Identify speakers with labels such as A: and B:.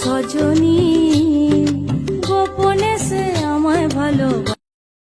A: সজনী গোপনে সে আমায় ভালোবাসে।